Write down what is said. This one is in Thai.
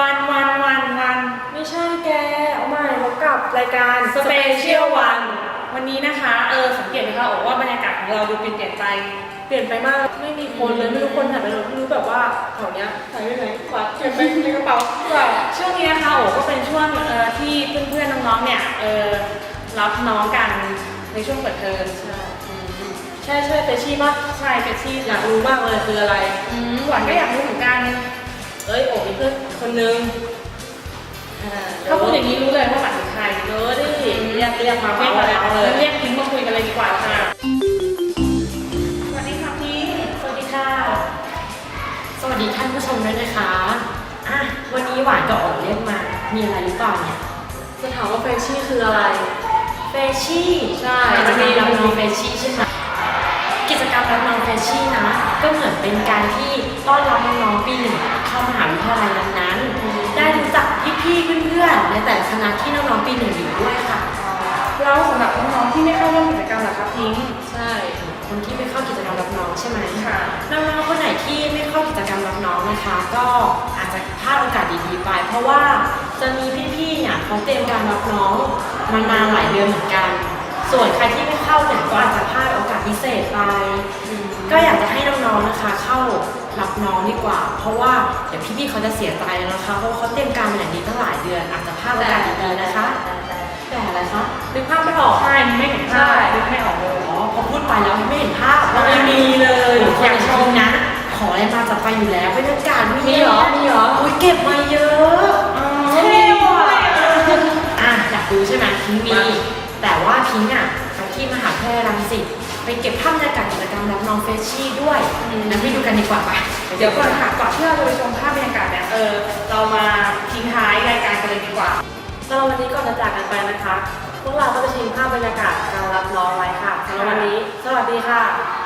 วันวันวันวันไม่ใช่แกเอาใหม่พบกับรายการสเปเชียลวัน วันนี้นะคะ เออสังเกตไหมคะบอกว่าบรรยากาศของเราดูเปลี่ยนเปลี่ยนไปเปลี่ยนไปมาก ไม่มีคนเลย ไม่รู้คนหายไปไหนไม่รู้แบบว่าแถวเนี้ยหายไปไหนกวาดเก็บไปในกระเป๋าหรือเปล่าช่วงนี้นะคะโอ้ก็เป็นช่วงเออที่เพื่อนๆน้องๆเนี่ยเออรับน้องกันในช่วงเปิดเทอมใช่ใช่ใช่เฟชชี่ปะใช่เฟชชี่อยากรู้มากเลยคืออะไรหวานก็อยากรู้เหมือนกัน เอ้ยโอ้มีเพื่อนคนนึงอ่าถ้าพูดอย่างนี้รู้เลยว่าหวานเป็นใครเยอะดิเรียกเรียกมาเรียกมามาแล้วเลยเรียกพิงค์มาคุยกันเลยดีกว่าค่ะ สวัสดีค่ะพิงค์สวัสดีค่ะ สวัสดีท่านผู้ชมด้วยนะคะอะวันนี้หวานกับโอ๋เรียกมา มีอะไรหรือเปล่าเนี่ย จะถามว่าเฟชชี่คืออะไร เฟชชี่ ใช่กิจกรรมรับน้องเฟชชี่ใช่ไหมกิจกรรมรับน้องเฟชชี่นะ ก็เหมือนเป็นการที่ต้อนรับน้องๆปีหนึ่ง เข้ามหาวิทยาลัยนั้นๆ ได้รู้จักพี่ๆเพื่อนๆในแต่ละคณะที่น้องๆปีหนึ่งอยู่ด้วยค่ะ แล้วสำหรับน้องๆที่ไม่เข้าร่วมกิจกรรมล่ะคะพิงค์ใช่ คนที่ไม่เข้ากิจกรรมรับน้องใช่ไหมค่ะ น้องๆคนไหนที่ไม่เข้ากิจกรรมรับน้องนะคะ ก็อาจจะพลาดโอกาสดีๆไป เพราะว่าจะมีพี่ๆเนี่ยเขาเตรียมการรับน้องมานานหลายเดือนเหมือนกัน ส่วนใครที่ไม่เข้าเนี่ยก็อาจจะพลาดโอกาสพิเศษไป ก็อยากจะให้น้องๆนะคะ เข้า รับน้องดีกว่า เพราะว่าเดี๋ยวพี่ๆเขาจะเสียใจนะคะ เพราะว่าเขาเตรียมการมาอย่างดีตั้งหลายเดือนอาจจะพลาดโอกาสดีๆนะคะ แต่อะไรคะนึกภาพไม่ออกใช่ไม่เห็นภาพนึกไม่ออกเลยอ๋อพอพูดไปแล้วไม่เห็นภาพเราไม่มีเลยอยากชมนะ ขออะไรมาจัดไปอยู่แล้วบรรยากาศมีเหรอมีเหรออุ้ยเก็บมาเยอะอ๋อเท่ว่ะอะอยากดูใช่ไหมพิงค์มีแต่ว่าพิงค์อะไปที่มหาวิทยาลัยรังสิตไป เก็บภาพบรรยากาศกิจกรรมรับน้องเฟชชี่ด้วยงั้นไปดูกันดีกว่าปะเดี๋ยวก่อนค่ะก่อนที่เราจะไปชมภาพบรรยากาศเนี่ยเออเรามาทิ้งท้ายรายการกันเลยดีกว่าสำหรับวันนี้ก่อนจะจากกันไปนะคะ พวกเราก็จะชิมภาพบรรยากาศการรับน้องไว้ค่ะสำหรับวันนี้ สวัสดีค่ะ